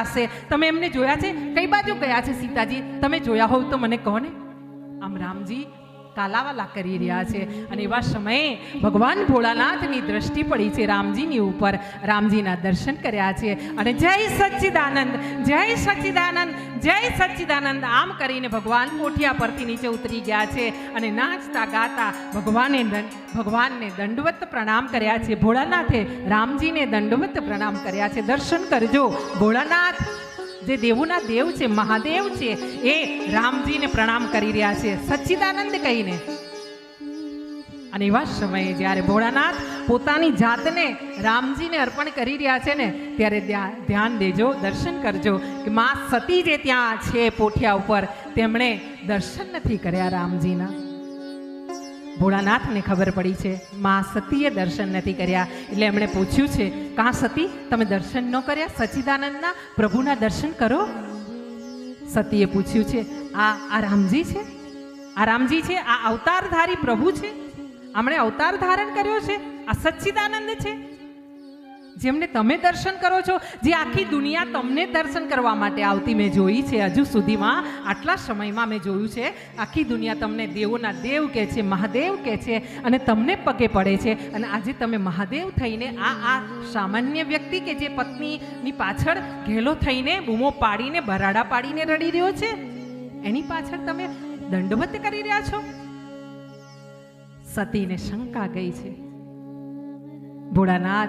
હશે. તમે એમને જોયા છે? કઈ બાજુ ગયા છે સીતાજી? તમે જોયા હોવ તો મને કહો ને. આમ રામજી કાલાવાલા કરી રહ્યા છે. અને એવા સમયે ભગવાન ભોળાનાથની દ્રષ્ટિ પડી છે રામજીની ઉપર. રામજીના દર્શન કર્યા છે. અને જય સચ્ચિદાનંદ જય સચ્ચિદાનંદ જય સચ્ચિદાનંદ આમ કરીને ભગવાન કોઠિયા પરથી નીચે ઉતરી ગયા છે. અને નાચતા ગાતા ભગવાને ભગવાનને દંડવત પ્રણામ કર્યા છે. ભોળાનાથે રામજીને દંડવત પ્રણામ કર્યા છે. દર્શન કરજો. ભોળાનાથ જે દેવોના દેવ છે, મહાદેવ છે, એ રામજીને પ્રણામ કરી રહ્યા છે, સચ્ચિદાનંદ કહીને. અને એવા સમયે જ્યારે ભોળાનાથ પોતાની જાતને રામજીને અર્પણ કરી રહ્યા છે ને, ત્યારે ધ્યાન દેજો, દર્શન કરજો કે મા સતી જે ત્યાં છે, પોઠિયા ઉપર, તેમણે દર્શન નથી કર્યા રામજીના. ભોળાનાથને ખબર પડી છે. મા સતીએ દર્શન નથી કર્યા. એટલે એમણે પૂછ્યું છે, કાં સતી? તમે દર્શન ન કર્યા? સચ્ચિદાનંદના પ્રભુના દર્શન કરો. સતીએ પૂછ્યું છે, આ આ રામજી છે? આ રામજી છે? આ અવતારધારી પ્રભુ છે? આમણે અવતાર ધારણ કર્યો છે? આ સચ્ચિદાનંદ છે? જેમને તમે દર્શન કરો છો, જે આખી દુનિયા તમને દર્શન કરવા માટે આવતી મેં જોઈ છે. હજુ સુધીમાં આટલા સમયમાં મેં જોયું છે, આખી દુનિયા તમને દેવોના દેવ કહે છે, મહાદેવ કહે છે અને તમને પગે પડે છે. અને આજે તમે મહાદેવ થઈને આ આ સામાન્ય વ્યક્તિ કે જે પત્નીની પાછળ ઘેલો થઈને બૂમો પાડીને ભરાડા પાડીને રડી રહ્યો છે? એની પાછળ તમે દંડવત કરી રહ્યા છો? સતીને શંકા ગઈ છે. ભોળાનાથ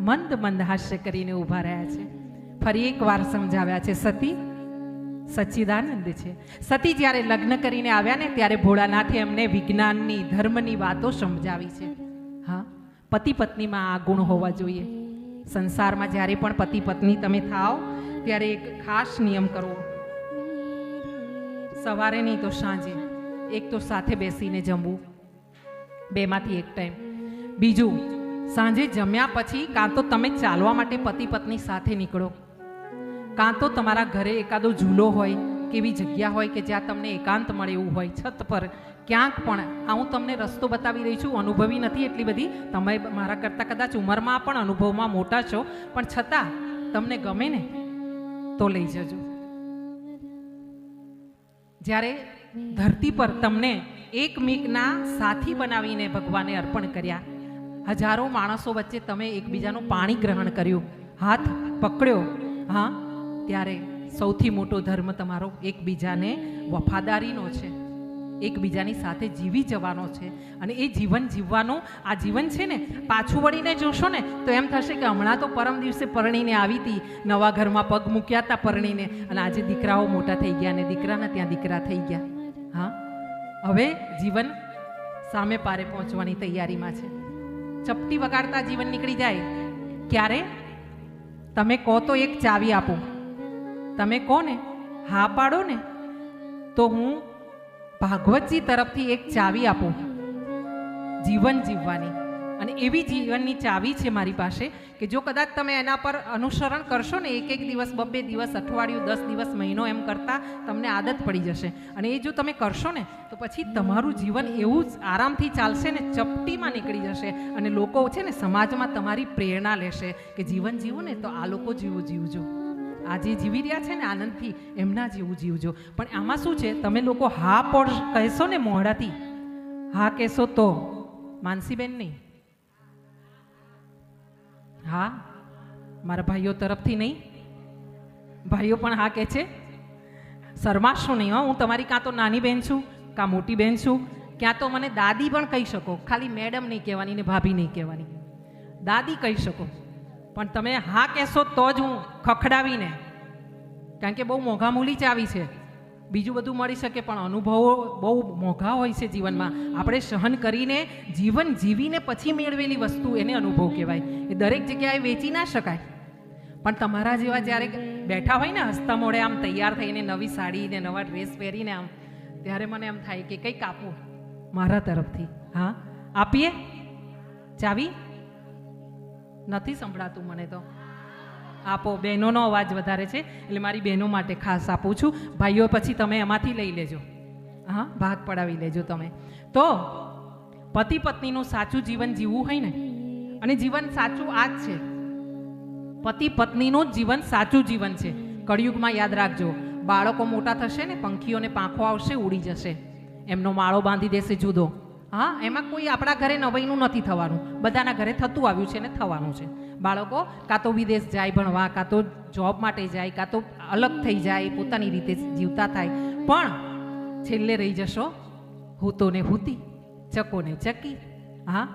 મંદ મંદ હાસ્ય કરીને ઊભા રહ્યા છે. ફરી એક વાર સમજાવ્યા છે, સતી, સચ્ચિદાનંદ છે. સતી જ્યારે લગ્ન કરીને આવ્યા ને ત્યારે ભોળાનાથે એમને વિજ્ઞાનની, ધર્મની વાતો સમજાવી છે. હા, પતિ પત્નીમાં આ ગુણ હોવા જોઈએ. સંસારમાં જ્યારે પણ પતિ પત્ની તમે થાઓ, ત્યારે એક ખાસ નિયમ કરવો. સવારે નહીં તો સાંજે. એક તો સાથે બેસીને જમવું. બેમાંથી એક ટાઈમ બીજું સાંજે જમ્યા પછી કાં તો તમે ચાલવા માટે પતિ પત્ની સાથે નીકળો. કાં તો તમારા ઘરે એકાદો ઝૂલો હોય, કેવી જગ્યા હોય કે જ્યાં તમને એકાંત મળે એવું હોય, છત પર. ક્યાંક પણ, આ હું તમને રસ્તો બતાવી રહી છું, અનુભવી નથી એટલી બધી. તમે મારા કરતાં કદાચ ઉંમરમાં પણ અનુભવમાં મોટા છો, પણ છતાં તમને ગમે ને, તો લઈ જજો. જ્યારે ધરતી પર તમને એક મીકના સાથી બનાવીને ભગવાને અર્પણ કર્યા હજારો માણસો વચ્ચે તમે એકબીજાનું પાણી ગ્રહણ કર્યું. હાથ પકડ્યો. હા, ત્યારે સૌથી મોટો ધર્મ તમારો એકબીજાને વફાદારીનો છે. એકબીજાની સાથે જીવી જવાનો છે. અને એ જીવન જીવવાનું આ જીવન છે ને, પાછું વળીને જોશો ને, તો એમ થશે કે હમણાં તો પરમ દિવસે પરણીને આવી હતી નવા ઘરમાં પગ મૂક્યા હતા પરણીને. અને આજે દીકરાઓ મોટા થઈ ગયા અને દીકરાના ત્યાં દીકરા થઈ ગયા. હા, હવે જીવન સામે પારે પહોંચવાની તૈયારીમાં છે. ચપટી વગાડતા જીવન નીકળી જાય. ક્યારે? તમે કહો તો એક ચાવી આપો. તમે કહો ને હા પાડો ને તો હું ભાગવતજી તરફથી એક ચાવી આપું. જીવન જીવવાની. અને એવી જીવનની ચાવી છે મારી પાસે કે જો કદાચ તમે એના પર અનુસરણ કરશો ને એક એક દિવસ, બબ્બે દિવસ, અઠવાડિયું, દસ દિવસ, મહિનો એમ કરતાં તમને આદત પડી જશે. અને એ જો તમે કરશો ને, તો પછી તમારું જીવન એવું જ આરામથી ચાલશે ને ચપટીમાં નીકળી જશે અને લોકો છે ને સમાજમાં તમારી પ્રેરણા લેશે કે જીવન જીવો ને તો આ લોકો જીવું જીવજો. આ જે જીવી રહ્યા છે ને આનંદથી એમના જેવું જીવજો. પણ આમાં શું છે? તમે લોકો હા પણ કહેશો ને મોઢાથી? હા કહેશો તો? માનસીબેન નહીં. હા? મારા ભાઈઓ તરફથી નહીં. ભાઈઓ પણ હા કહે છે. શરમાશો નહીં હો, હું તમારી કાં તો નાની બહેન છું, કાં મોટી બહેન છું. ક્યાં તો મને દાદી પણ કહી શકો. ખાલી મેડમ નહીં કહેવાની ને ભાભી નહીં કહેવાની. દાદી કહી શકો. પણ તમે હા કહેશો તો જ હું ખખડાવીને. કારણ કે બહુ મોંઘા મૂલી ચાવી છે. બીજું બધું મળી શકે, પણ અનુભવો બહુ મોંઘા હોય છે જીવનમાં. આપણે સહન કરીને જીવન જીવીને પછી મેળવેલી વસ્તુ એને અનુભવ કહેવાય. એ દરેક જગ્યાએ વેચી ના શકાય. પણ તમારા જેવા જ્યારે બેઠા હોય ને હસતા મોડે આમ તૈયાર થઈને નવી સાડી ને નવા ડ્રેસ પહેરીને આમ, ત્યારે મને એમ થાય કે કંઈક આપો મારા તરફથી. હા? આપીએ? ચાવી? નથી સંભળાતું મને તો. આપો બહેનોનો અવાજ વધારે છે, એટલે મારી બહેનો માટે ખાસ આપું છું. ભાઈઓ, પછી તમે એમાંથી લઈ લેજો. હા, ભાગ પડાવી લેજો તમે. તો, પતિ પત્નીનું સાચું જીવન જીવવું હોય ને, અને જીવન સાચું આ જ છે. પતિ પત્નીનું જીવન સાચું જીવન છે. કળિયુગમાં યાદ રાખજો, બાળકો મોટા થશે ને, પંખીઓને પાંખો આવશે, ઉડી જશે. એમનો માળો બાંધી દેશે જુદો. હા, એમાં કોઈ આપણા ઘરે નવાઈનું નથી થવાનું. બધાના ઘરે થતું આવ્યું છે ને થવાનું છે. બાળકો, કાં તો વિદેશ જાય ભણવા, કાં તો જોબ માટે જાય, કાં તો અલગ થઈ જાય, પોતાની રીતે જીવતા થાય. પણ છેલ્લે રહી જશો, હૂતોને હૂતી, ચકોને ચકી. હા,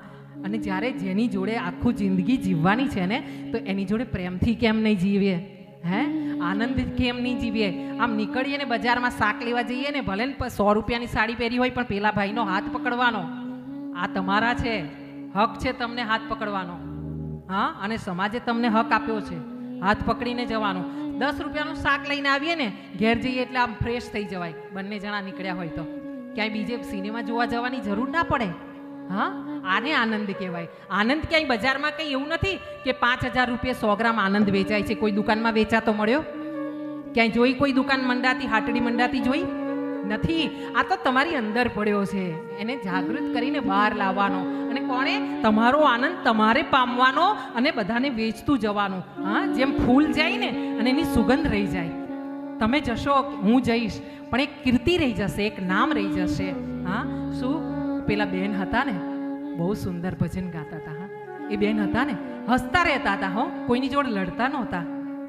અને જ્યારે જેની જોડે આખું જિંદગી જીવવાની છે ને, તો એની જોડે પ્રેમથી કેમ નહીં જીવીએ? હે? આનંદિત કેમ નહીં જીવીએ? આમ નીકળીએ ને બજારમાં શાક લેવા જઈએ ને ભલે ને સો રૂપિયાની સાડી પહેરી હોય પણ પેલા ભાઈનો હાથ પકડવાનો. આ તમારા છે. હક છે તમને હાથ પકડવાનો. હા? અને સમાજે તમને હક આપ્યો છે. હાથ પકડીને જવાનું. દસ રૂપિયાનું શાક લઈને આવીએ ને ઘેર જઈએ એટલે આમ ફ્રેશ થઈ જવાય. બંને જણા નીકળ્યા હોય તો. ક્યાંય બીજે સિનેમા જોવા જવાની જરૂર ના પડે. હા? આને આનંદ કહેવાય. આનંદ ક્યાંય બજારમાં કંઈ એવું નથી કે પાંચ હજાર રૂપિયા સો ગ્રામ આનંદ વેચાય છે. કોઈ દુકાનમાં વેચાતો મળ્યો? ક્યાંય જોઈ કોઈ દુકાન મંડાતી, હાટડી મંડાતી જોઈ? નથી. આ તો તમારી અંદર પડ્યો છે. એને જાગૃત કરીને બહાર લાવવાનો. અને કોણે? તમારો આનંદ તમારે પામવાનો અને બધાને વેચતું જવાનું. હા, જેમ ફૂલ જાય ને, અને એની સુગંધ રહી જાય. તમે જશો, હું જઈશ. પણ એક કીર્તિ રહી જશે, એક નામ રહી જશે. હા, શું? પેલા બેન હતા ને? બહુ સુંદર ભજન ગાતા હતા, હા. એ બેન હતા ને, હસતા રહેતા હતા, હો. કોઈની જોડે લડતા નહોતા.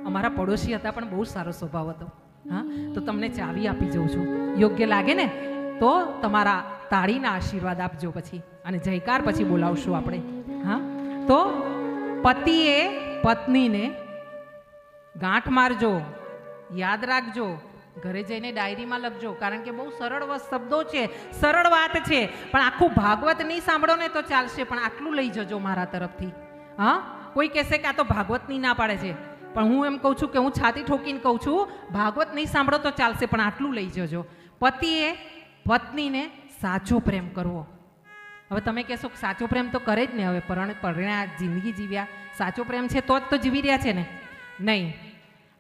અમારા પડોશી હતા, પણ બહુ સારો સ્વભાવ હતો, હા. તો તમને ચાવી આપી જઉં છું. યોગ્ય લાગે ને, તો તમારા તાળીના આશીર્વાદ આપજો પછી. અને જયકાર પછી બોલાવશું આપણે, હા. તો પતિએ પત્નીને ગાંઠ મારજો, યાદ રાખજો. ઘરે જઈને ડાયરીમાં લખજો, કારણ કે બહુ સરળ શબ્દો છે, સરળ વાત છે. પણ આખું ભાગવત નહીં સાંભળો ને તો ચાલશે, પણ આટલું લઈ જજો મારા તરફથી. હા? કોઈ કહેશે કે આ તો ભાગવતની ના પાડે છે. પણ હું એમ કહું છું કે હું છાતી ઠોકીને કહું છું, ભાગવત નહીં સાંભળો તો ચાલશે, પણ આટલું લઈ જજો. પતિએ પત્નીને સાચો પ્રેમ કરવો. હવે તમે કહેશો કે સાચો પ્રેમ તો કરે જ ને હવે, પરણ પરણ્યા જિંદગી જીવ્યા. સાચો પ્રેમ છે તો જ તો જીવી રહ્યા છે ને? નહીં.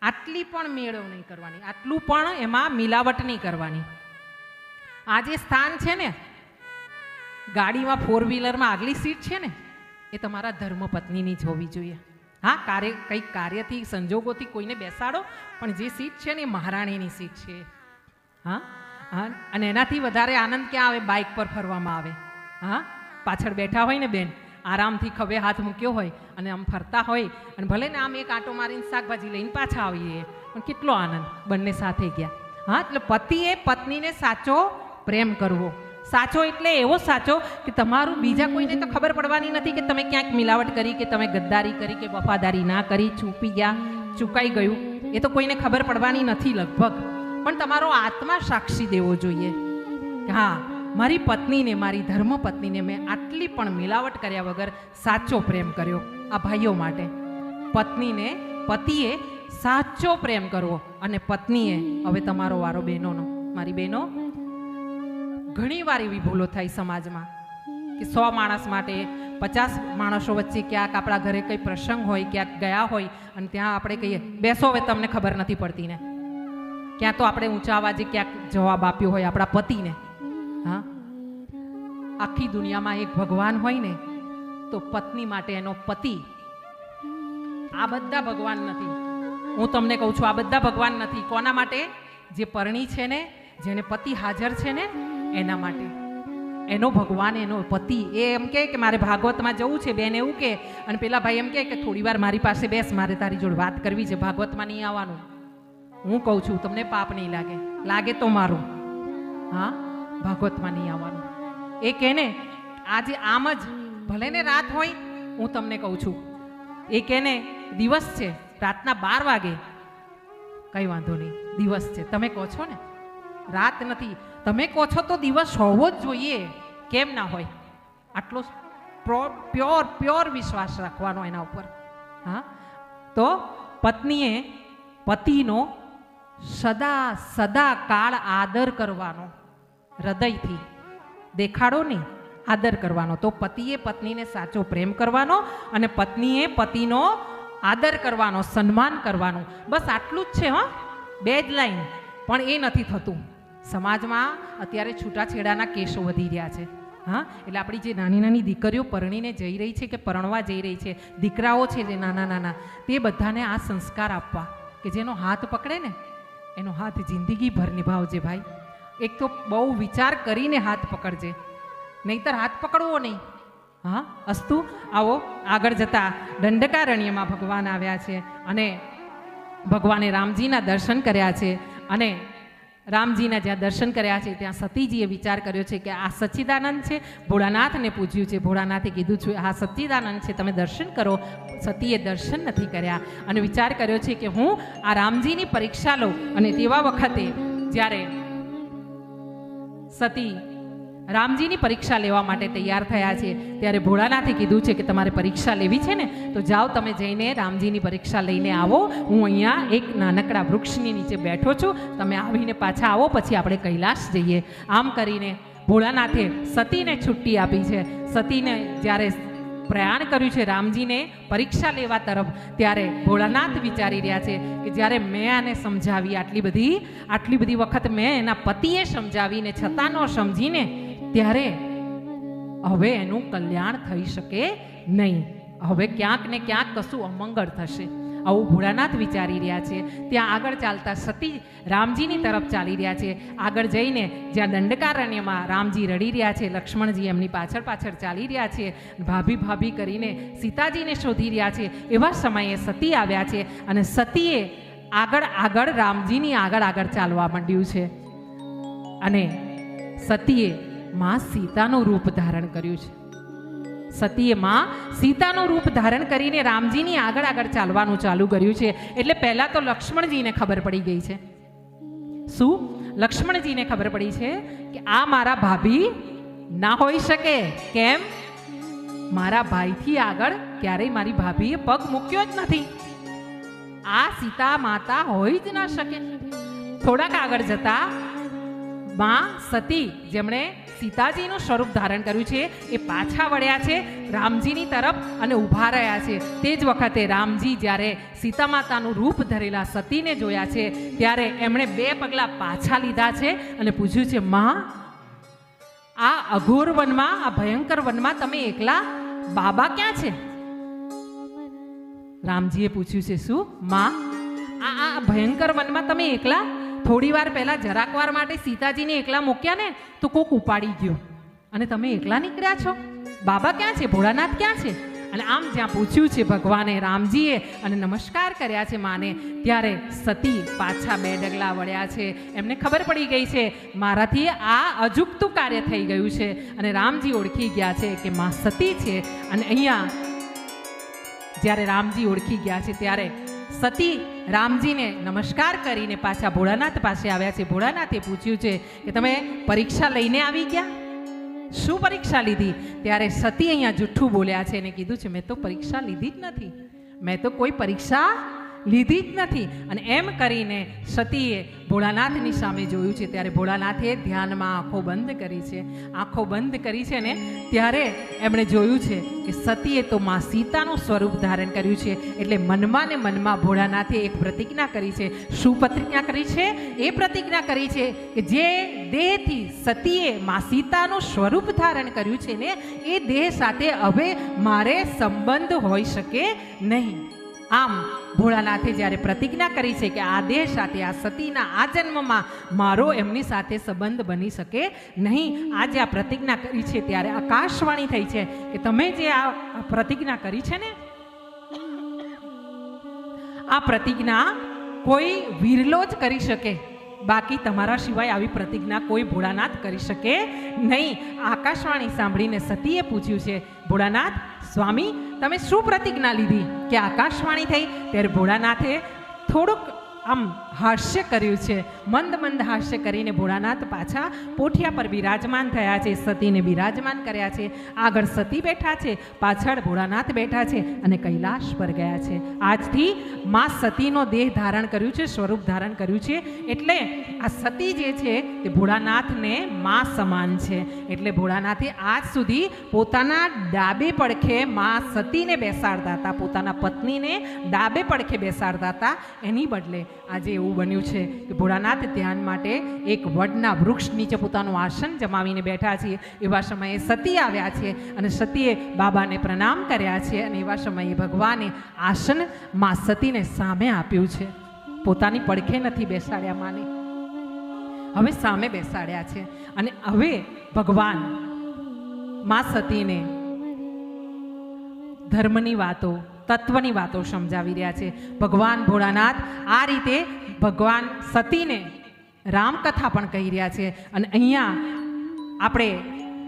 આટલી પણ મેળવ નહીં કરવાની, આટલું પણ એમાં મિલાવટ નહીં કરવાની. આ જે સ્થાન છે ને, ગાડીમાં ફોર વ્હીલરમાં આગલી સીટ છે ને, એ તમારા ધર્મપત્નીની જ હોવી જોઈએ. હા, કાર્ય, કંઈક કાર્યથી, સંજોગોથી કોઈને બેસાડો, પણ જે સીટ છે ને એ મહારાણીની સીટ છે. હા હા, અને એનાથી વધારે આનંદ ક્યાં આવે? બાઇક પર ફરવામાં આવે. હા, પાછળ બેઠા હોય ને બેન, આરામથી ખભે હાથ મૂક્યો હોય અને આમ ફરતા હોય અને ભલે ને આમ એક આંટો મારીને શાકભાજી લઈને પાછા આવીએ, પણ કેટલો આનંદ બંને સાથે ગયા. હા, એટલે પતિએ પત્નીને સાચો પ્રેમ કરવો. સાચો એટલે એવો સાચો કે તમારું બીજા કોઈને તો ખબર પડવાની નથી કે તમે ક્યાંક મિલાવટ કરી કે તમે ગદ્દારી કરી કે વફાદારી ના કરી છૂપી ગયા, ચૂકાઈ ગયું. એ તો કોઈને ખબર પડવાની નથી લગભગ. પણ તમારો આત્મા સાક્ષી દેવો જોઈએ. હા, મારી પત્નીને, મારી ધર્મપત્નીને મેં આટલી પણ મિલાવટ કર્યા વગર સાચો પ્રેમ કર્યો. આ ભાઈઓ માટે. પત્નીને પતિએ સાચો પ્રેમ કરવો અને પત્નીએ, હવે તમારો વારો બહેનોનો, મારી બહેનો ઘણી વાર એવી ભૂલો થાય સમાજમાં કે સો માણસ માટે, પચાસ માણસો વચ્ચે ક્યાંક આપણા ઘરે કંઈ પ્રસંગ હોય, ક્યાંક ગયા હોય, અને ત્યાં આપણે કહીએ, બેસો હવે, તમને ખબર નથી પડતી ને. ક્યાં તો આપણે ઊંચા અવાજે ક્યાંક જવાબ આપ્યો હોય આપણા પતિને. હા? આખી દુનિયામાં એક ભગવાન હોય ને તો પત્ની માટે એનો પતિ. આ બધા ભગવાન નથી. હું તમને કહું છું, આ બધા ભગવાન નથી. કોના માટે? જે પરણી છે ને, જેને પતિ હાજર છે ને, એના માટે. એનો ભગવાન, એનો પતિ. એ એમ કહે કે મારે ભાગવતમાં જવું છે, બેન એવું કે અને પેલા ભાઈ એમ કહે કે થોડી વાર મારી પાસે બેસ, મારે તારી જોડે વાત કરવી છે, ભાગવતમાં નહીં આવવાનું. હું કહું છું, તમને પાપ નહીં લાગે. લાગે તો મારું. હા, ભાગવતમાં નહીં આવવાનું. એ કહે આજે આમ જ ભલે ને રાત હોય, હું તમને કહું છું. એ કેને, દિવસ છે, રાતના બાર વાગે. કંઈ વાંધો નહીં, દિવસ છે. તમે કહો છો ને? રાત નથી. તમે કહો છો તો દિવસ હોવો જ જોઈએ. કેમ ના હોય? આટલો પ્યોર પ્યોર વિશ્વાસ રાખવાનો એના ઉપર. હા? તો પત્નીએ પતિનો સદા સદા કાળ આદર કરવાનો, હૃદયથી. દેખાડો નહીં આદર કરવાનો. તો પતિએ પત્નીને સાચો પ્રેમ કરવાનો અને પત્નીએ પતિનો આદર કરવાનો, સન્માન કરવાનું. બસ આટલું જ છે, હા. બે જ લાઈન. પણ એ નથી થતું. સમાજમાં અત્યારે છૂટાછેડાના કેસો વધી રહ્યા છે. હા? એટલે આપણી જે નાની નાની દીકરીઓ પરણીને જઈ રહી છે કે પરણવા જઈ રહી છે, દીકરાઓ છે જે નાના નાના, તે બધાને આ સંસ્કાર આપવા કે જેનો હાથ પકડે ને, એનો હાથ જિંદગીભર નિભાવજે ભાઈ. એક તો બહુ વિચાર કરીને હાથ પકડજે. નહીતર હાથ પકડવો નહીં. હા, અસ્તુ, આવો, આગળ જતા દંડકારણ્યમાં ભગવાન આવ્યા છે અને ભગવાને રામજીના દર્શન કર્યા છે અને રામજીના જ્યાં દર્શન કર્યા છે, ત્યાં સતીજીએ વિચાર કર્યો છે કે આ સચ્ચિદાનંદ છે. ભોળાનાથને પૂછ્યું છે, ભોળાનાથે કીધું છે આ સચ્ચિદાનંદ છે, તમે દર્શન કરો. સતીએ દર્શન નથી કર્યા અને વિચાર કર્યો છે કે હું આ રામજીની પરીક્ષા લઉં અને તેવા વખતે જ્યારે સતી રામજીની પરીક્ષા લેવા માટે તૈયાર થયા છે. ત્યારે ભોળાનાથે કીધું છે કે તમારે પરીક્ષા લેવી છે ને, તો જાઓ તમે જઈને રામજીની પરીક્ષા લઈને આવો. હું અહીંયા એક નાનકડા વૃક્ષની નીચે બેઠો છું. તમે આવીને પાછા આવો, પછી આપણે કૈલાશ જઈએ. આમ કરીને ભોળાનાથે સતીને છુટ્ટી આપી છે. સતીને જ્યારે પ્રયાણ કર્યું છે રામજીને પરીક્ષા લેવા તરફ, ત્યારે ભોળાનાથ વિચારી રહ્યા છે કે જ્યારે મેં આને સમજાવી, આટલી બધી આટલી બધી વખત મેં એના પતિએ સમજાવીને, છતાં ન સમજીને ત્યારે હવે એનું કલ્યાણ થઈ શકે નહીં. હવે ક્યાંક ને ક્યાંક કશું અમંગળ થશે. આવું ભોળાનાથ વિચારી રહ્યા છે. ત્યાં આગળ ચાલતા સતી રામજીની તરફ ચાલી રહ્યા છે. આગળ જઈને જ્યાં દંડકારણ્યમાં રામજી રડી રહ્યા છે, લક્ષ્મણજી એમની પાછળ પાછળ ચાલી રહ્યા છે, ભાભી ભાભી કરીને સીતાજીને શોધી રહ્યા છે. એવા સમયે સતી આવ્યા છે અને સતીએ આગળ આગળ રામજીની આગળ આગળ ચાલવા માંડ્યું છે. અને સતીએ માં સીતાનું રૂપ ધારણ કર્યું છે. સતીએ માં સીતાનું રૂપ ધારણ કરીને રામજીની આગળ આગળ ચાલવાનું ચાલુ કર્યું છે. એટલે પહેલાં તો લક્ષ્મણજીને ખબર પડી ગઈ છે. શું? લક્ષ્મણજીને ખબર પડી છે કે આ મારા ભાભી ના હોઈ શકે. કેમ? મારા ભાઈથી આગળ ક્યારેય મારી ભાભીએ પગ મૂક્યો જ નથી. આ સીતા માતા હોઈ જ ના શકે. થોડાક આગળ જતા માં સતી, જેમણે સીતાજીનું સ્વરૂપ ધારણ કર્યું છે, એ પાછા વળ્યા છે, રામજીની તરફ અને ઊભા રહ્યા છે. તે જ વખતે રામજી જ્યારે સીતા માતાનું રૂપ ધરેલા સતીને જોયા છે, ત્યારે એમણે બે પગલાં પાછા લીધા છે અને પૂછ્યું છે, માં, આ અઘોર વનમાં, આ ભયંકર વનમાં તમે એકલા બાબા ક્યાં છે? રામજીએ પૂછ્યું છે, શું? માં, આ આ ભયંકર વનમાં તમે એકલા થોડી વાર પહેલાં જરાક વાર માટે સીતાજીને એકલા મૂક્યા ને, તો કોક ઉપાડી ગયો. અને તમે એકલા નીકળ્યા છો? બાબા ક્યાં છે? ભોળાનાથ ક્યાં છે? અને આમ જ્યાં પૂછ્યું છે ભગવાને રામજીએ અને નમસ્કાર કર્યા છે માને, ત્યારે સતી પાછા બે ડગલા વળ્યા છે. એમને ખબર પડી ગઈ છે, મારાથી આ અજુકતું કાર્ય થઈ ગયું છે. અને રામજી ઓળખી ગયા છે કે માં સતી છે. અને અહીંયા જ્યારે રામજી ઓળખી ગયા છે, ત્યારે સતી રામજીને નમસ્કાર કરીને પાછા ભોળાનાથ પાસે આવ્યા છે. ભોળાનાથે પૂછ્યું છે કે તમે પરીક્ષા લઈને આવી ગયા? શું પરીક્ષા લીધી? ત્યારે સતી અહીંયા જુઠ્ઠું બોલ્યા છે અને કીધું છે, મેં તો પરીક્ષા લીધી જ નથી. મેં તો કોઈ પરીક્ષા લીધી જ નથી. અને એમ કરીને સતીએ ભોળાનાથની સામે જોયું છે. ત્યારે ભોળાનાથે ધ્યાનમાં આંખો બંધ કરી છે. આંખો બંધ કરી છે ને ત્યારે એમણે જોયું છે કે સતીએ તો માં સીતાનું સ્વરૂપ ધારણ કર્યું છે. એટલે મનમાં ને મનમાં ભોળાનાથે એક પ્રતિજ્ઞા કરી છે. શું પ્રતિજ્ઞા કરી છે? એ પ્રતિજ્ઞા કરી છે કે જે દેહથી સતીએ માં સીતાનું સ્વરૂપ ધારણ કર્યું છે ને, એ દેહ સાથે હવે મારે સંબંધ હોઈ શકે નહીં. આમ ભોળાનાથે જ્યારે પ્રતિજ્ઞા કરી છે કે આ દેહ સાથે, આ સતીના આ જન્મમાં મારો એમની સાથે સંબંધ બની શકે નહીં, આજે આ પ્રતિજ્ઞા કરી છે ત્યારે આકાશવાણી થઈ છે કે તમે જે આ પ્રતિજ્ઞા કરી છે ને, આ પ્રતિજ્ઞા કોઈ વિરલો જ કરી શકે. બાકી તમારા સિવાય આવી પ્રતિજ્ઞા કોઈ ભોળાનાથ કરી શકે નહીં. આકાશવાણી સાંભળીને સતીએ પૂછ્યું છે, ભોળાનાથ, સ્વામી તમે શું પ્રતિજ્ઞા લીધી? કે આકાશવાણી થઈ ત્યારે ભોળાનાથે થોડુંક આમ હાસ્ય કર્યું છે. મંદ મંદ હાસ્ય કરીને ભોળાનાથ પાછા પોઠિયા પર બિરાજમાન થયા છે. સતીને બિરાજમાન કર્યા છે. આગળ સતી બેઠા છે. પાછળ ભોળાનાથ બેઠા છે અને કૈલાશ પર ગયા છે. આજથી માં સતીનો દેહ ધારણ કર્યું છે, સ્વરૂપ ધારણ કર્યું છે. એટલે આ સતી જે છે તે ભોળાનાથને માં સમાન છે. એટલે ભોળાનાથે આજ સુધી પોતાના ડાબે પડખે માં સતીને બેસાડતા હતા. પોતાના પત્નીને ડાબે પડખે બેસાડતા હતા. એની બદલે આજે એવું બન્યું છે કે ભોળાનાથ ધ્યાન માટે એક વડના વૃક્ષ નીચે પોતાનું આસન જમાવીને બેઠા છીએ. એવા સમયે સતી આવ્યા છે અને સતીએ બાબાને પ્રણામ કર્યા છે અને એવા સમયે ભગવાને આસનમાં સતીને સામે આપ્યું છે. પોતાની પડખે નથી બેસાડ્યા માને. હવે સામે બેસાડ્યા છે અને હવે ભગવાનમાં સતીને ધર્મની વાતો તત્વની વાતો સમજાવી રહ્યા છે. ભગવાન ભોળાનાથ આ રીતે ભગવાન સતીને રામકથા પણ કહી રહ્યા છે. અને અહીંયા આપણે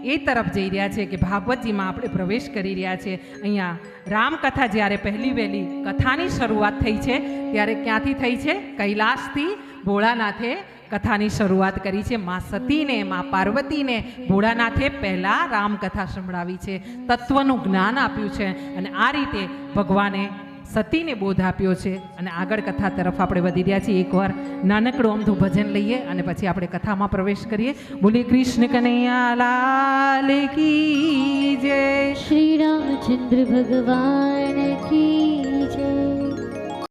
એ તરફ જઈ રહ્યા છે કે ભાગવતજીમાં આપણે પ્રવેશ કરી રહ્યા છે. અહીંયા રામકથા જ્યારે પહેલી વહેલી કથાની શરૂઆત થઈ છે, ત્યારે ક્યાંથી થઈ છે? કૈલાસથી ભોળાનાથે કથાની શરૂઆત કરી છે. મા સતીને, મા પાર્વતીને ભોળાનાથે પહેલાં રામકથા સંભળાવી છે. તત્વનું જ્ઞાન આપ્યું છે અને આ રીતે ભગવાને સતીને બોધ આપ્યો છે અને આગળ કથા તરફ આપણે વધી રહ્યા છીએ. એકવાર નાનકડું અમથું ભજન લઈએ અને પછી આપણે કથામાં પ્રવેશ કરીએ. બોલીએ, કૃષ્ણ કનૈયા લાલ કી જય. શ્રી રામચંદ્ર ભગવાન કી જય.